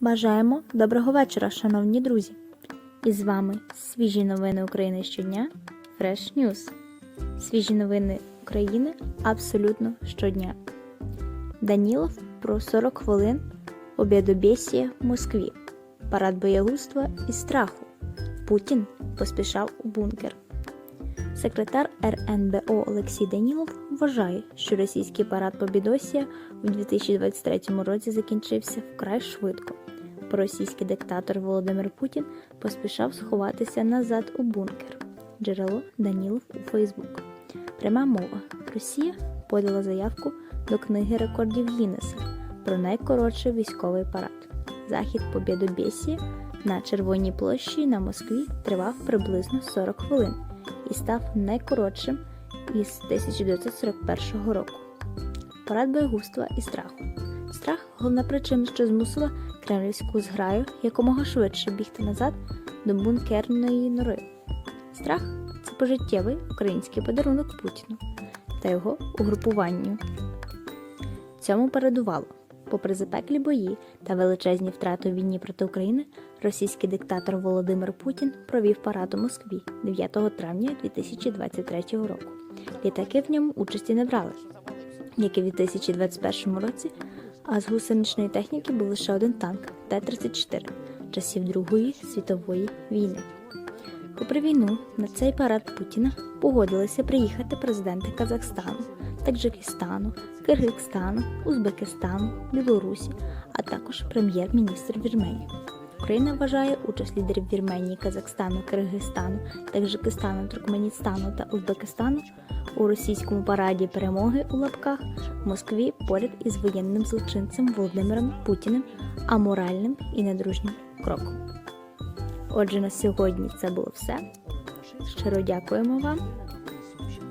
Бажаємо доброго вечора, шановні друзі! І з вами свіжі новини України щодня Fresh News. Свіжі новини України абсолютно щодня. Данілов про 40 хвилин обідобєсія в Москві. Парад боягузтва і страху. Путін поспішав у бункер. Секретар РНБО Олексій Данілов вважає, що російський парад Побідосія у 2023 році закінчився вкрай швидко. Російський диктатор Володимир Путін поспішав сховатися назад у бункер. Джерело Данілов у Фейсбук. Пряма мова. Росія подала заявку до книги рекордів Гіннеса про найкоротший військовий парад. Захід Побєдобєсія на Червоній площі на Москві тривав приблизно 40 хвилин і став найкоротшим із 1941 року. Парад боягузтва і страху. Страх головна причина, що змусила кремлівську зграю якомога швидше бігти назад до бункерної нори. Страх це пожиттєвий український подарунок Путіну та його угрупуванню. Цьому передувало. Попри запеклі бої та величезні втрати у війні проти України, російський диктатор Володимир Путін провів парад у Москві 9 травня 2023 року. Літаки в ньому участі не брали, як і в 2021 році, а з гусеничної техніки був лише один танк Т-34 часів Другої світової війни. Попри війну, на цей парад Путіна погодилися приїхати президенти Казахстану, Таджикистану, Киргизстану, Узбекистану, Білорусі, а також прем'єр-міністр Вірменії. Україна вважає участь лідерів Вірменії, Казахстану, Киргизстану, Таджикистану, Туркменістану та Узбекистану у російському параді перемоги у лапках в Москві поряд із воєнним злочинцем Володимиром Путіним аморальним і недружнім кроком. Отже, на сьогодні це було все. Щиро дякуємо вам.